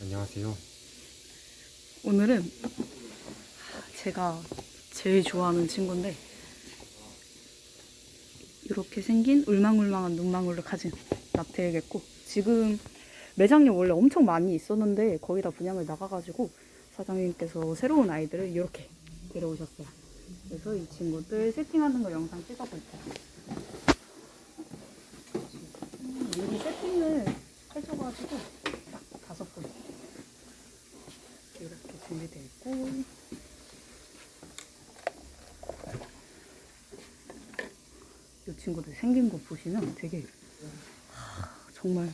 안녕하세요. 오늘은 제가 제일 좋아하는 친구인데 이렇게 생긴 울망울망한 눈망울을 가진 낙태이겠고 지금 매장에 원래 엄청 많이 있었는데 거의 다 분양을 나가가지고 사장님께서 새로운 아이들을 이렇게 데려오셨어요. 그래서 이 친구들 세팅하는 거 영상 찍어볼 거예요. 미리 세팅을 해줘가지고 딱 다섯 분 이렇게 준비되어 있고 이 친구들 생긴 거 보시면 되게 하, 정말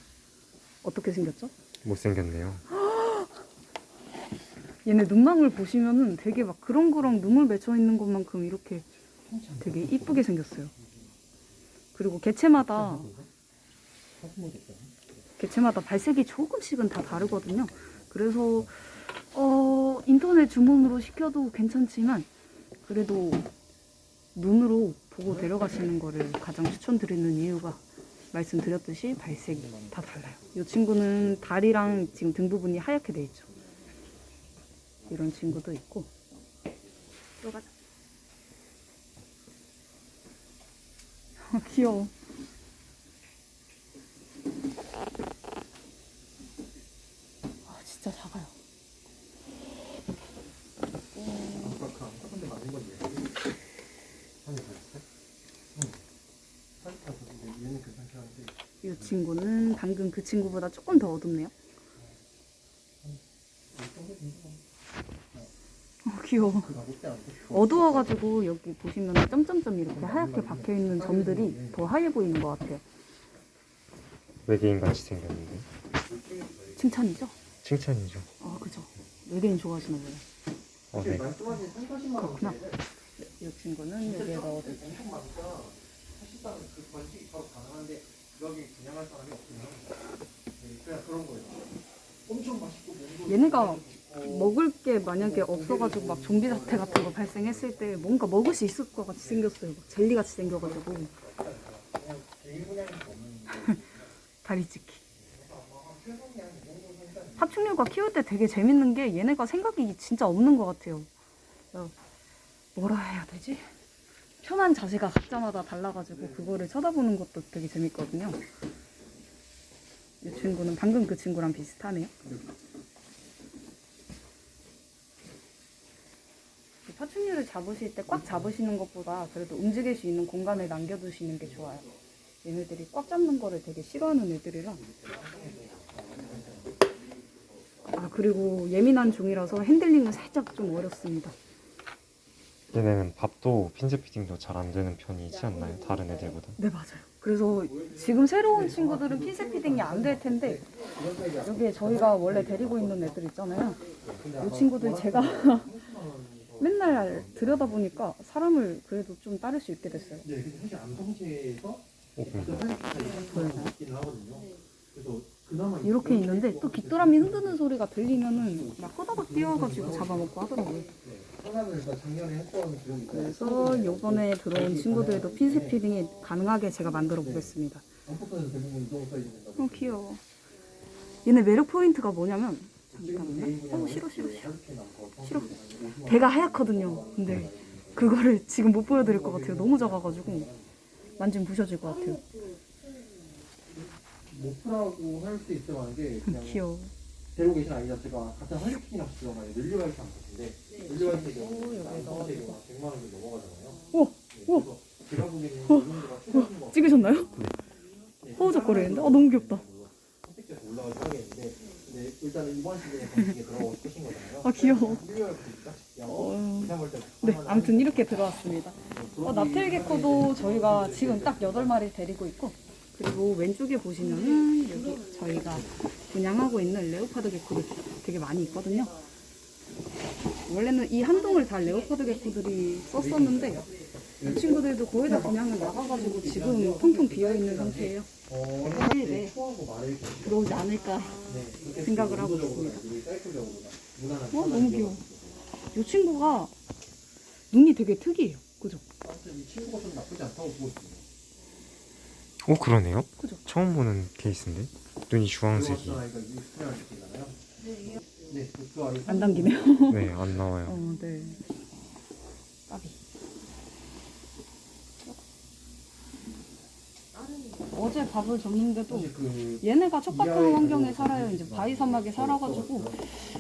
어떻게 생겼죠? 못생겼네요. 얘네 눈망울 보시면은 되게 막 그렁그렁 눈물 맺혀 있는 것만큼 이렇게 되게 이쁘게 생겼어요. 그리고 개체마다 개체마다 발색이 조금씩은 다 다르거든요. 그래서 어, 인터넷 주문으로 시켜도 괜찮지만 그래도 눈으로 보고 데려가시는 거를 가장 추천드리는 이유가 말씀드렸듯이 발색이 다 달라요. 이 친구는 다리랑 지금 등 부분이 하얗게 돼 있죠. 이런 친구도 있고 들어가자. 아, 귀여워. 아 진짜 작아요. 이 친구는 방금 그 친구보다 조금 더 어둡네요. 어, 귀여워. 어두워가지고 여기 보시면 점점점 이렇게 하얗게 박혀 있는 점들이 더 하얘 보이는 것 같아요. 외계인 같이 생겼는데. 칭찬이죠? 칭찬이죠. 아 그죠. 외계인 좋아하시나 보네. 어, 네. 그렇구나. 네, 이 친구는 여기에 넣어 두고. 얘네가 먹을 게 만약에 없어가지고 막 좀비 사태 같은 거 발생했을 때 뭔가 먹을 수 있을 것 같이 생겼어요. 막 젤리 같이 생겨가지고. 다리 찢기. 파충류가 키울 때 되게 재밌는 게 얘네가 생각이 진짜 없는 것 같아요. 어, 뭐라 해야 되지? 편한 자세가 각자마다 달라가지고 그거를 쳐다보는 것도 되게 재밌거든요. 이 친구는 방금 그 친구랑 비슷하네요. 이 파충류를 잡으실 때 꽉 잡으시는 것보다 그래도 움직일 수 있는 공간을 남겨두시는 게 좋아요. 얘네들이 꽉 잡는 거를 되게 싫어하는 애들이라. 아 그리고 예민한 종이라서 핸들링은 살짝 좀 어렵습니다. 얘네는 밥도 핀셋 피딩도 잘 안 되는 편이지 않나요? 다른 애들보다. 네 맞아요. 그래서 지금 새로운 친구들은 핀셋 피딩이 안 될 텐데 여기에 저희가 원래 데리고 있는 애들 있잖아요. 이 친구들 제가 맨날 들여다 보니까 사람을 그래도 좀 따를 수 있게 됐어요. 네, 근데 사실 그럼 보여요? 그래서 그나마 이렇게 있는데 또 귀뚜라미 흔드는 소리가 들리면은 막 허다박 뛰어가지고 잡아먹고 하더라고요. 네. 그래서 요번에 들어온 친구들도 핀셋 피딩이 가능하게 제가 만들어 보겠습니다. 어 귀여워. 얘네 매력 포인트가 뭐냐면 잠깐만요. 어 싫어 싫어 싫어. 싫어. 배가 하얗거든요. 근데 그거를 지금 못 보여드릴 것 같아요. 너무 작아가지고 만지면 부셔질 것 같아요. 목표라고 할 수 있을 만한 게 그냥 귀여워. 데리고 계신 아이 자체가 같은. 늘려가지 않거든데 늘려가지 오, 여기 않는 넣어주고. 경우가 100만 원이 넘어가잖아요. 오, 네, 오. 그래서 제가 보기에는 이 정도가 최대인 것 찍으셨나요? 같아요. 허우적거리는데? 어, 너무 귀엽다. 선택지에서 올라가긴 하겠는데 근데 일단은 이번 시즌에 정식에 들어가고 싶으신 거잖아요. 아, 귀여워. 어, 이상 볼때 네, 아무튼 이렇게 들어왔습니다. 어, 나텔게코도 저희가 지금 딱 8마리 데리고 있고 그리고 왼쪽에 보시면은 여기 저희가 분양하고 있는 레오파드 개코들 되게 많이 있거든요. 원래는 이 한 동을 다 레오파드 개코들이 썼었는데 이 친구들도 거의 다 분양을 나가가지고 지금 텅텅 비어있는 상태예요. 어, 네, 네. 들어오지 않을까. 네, 생각을 하고 있습니다. 무난한 어, 너무 귀여워. 이 친구가 눈이 되게 특이해요. 그죠? 이 친구가 좀 나쁘지 않다고 보고 있습니다. 오, 그러네요. 그죠? 처음 보는 케이스인데. 눈이 주황색이. 네, 그 아래 안 당기네요. 네, 안 나와요. 어, 네. 까비. 어제 밥을 줬는데도 그 얘네가 척박한 환경에 살아요. 이제 바위 사막에 살아가지고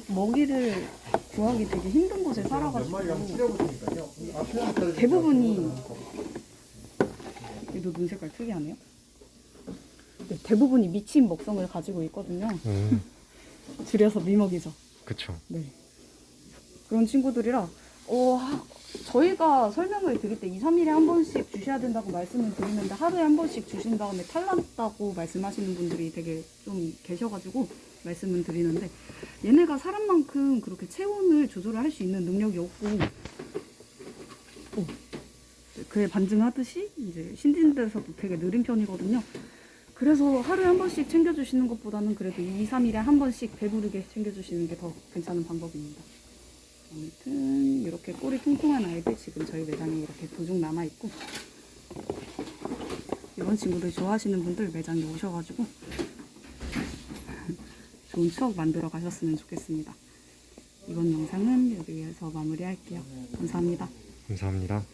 먹이를 구하기 되게 힘든 곳에 살아가지고. 대부분이 얘도 눈 색깔 특이하네요. 네, 대부분이 미친 먹성을 가지고 있거든요. 음, 줄여서 미먹이죠. 그쵸. 네. 그런 친구들이라, 어, 하- 저희가 설명을 드릴 때 2, 3일에 한 번씩 주셔야 된다고 말씀을 드리는데 하루에 한 번씩 주신 다음에 탈났다고 말씀하시는 분들이 되게 좀 계셔가지고 말씀을 드리는데 얘네가 사람만큼 그렇게 체온을 조절을 할 수 있는 능력이 없고 오, 그에 반증하듯이 이제 신진대에서도 되게 느린 편이거든요. 그래서 하루에 한 번씩 챙겨주시는 것보다는 그래도 2, 3일에 한 번씩 배부르게 챙겨주시는 게 더 괜찮은 방법입니다. 아무튼 이렇게 꼬리 통통한 아이들 지금 저희 매장에 이렇게 도중 남아있고 이런 친구들 좋아하시는 분들 매장에 오셔가지고 좋은 추억 만들어 가셨으면 좋겠습니다. 이번 영상은 여기에서 마무리할게요. 감사합니다. 감사합니다.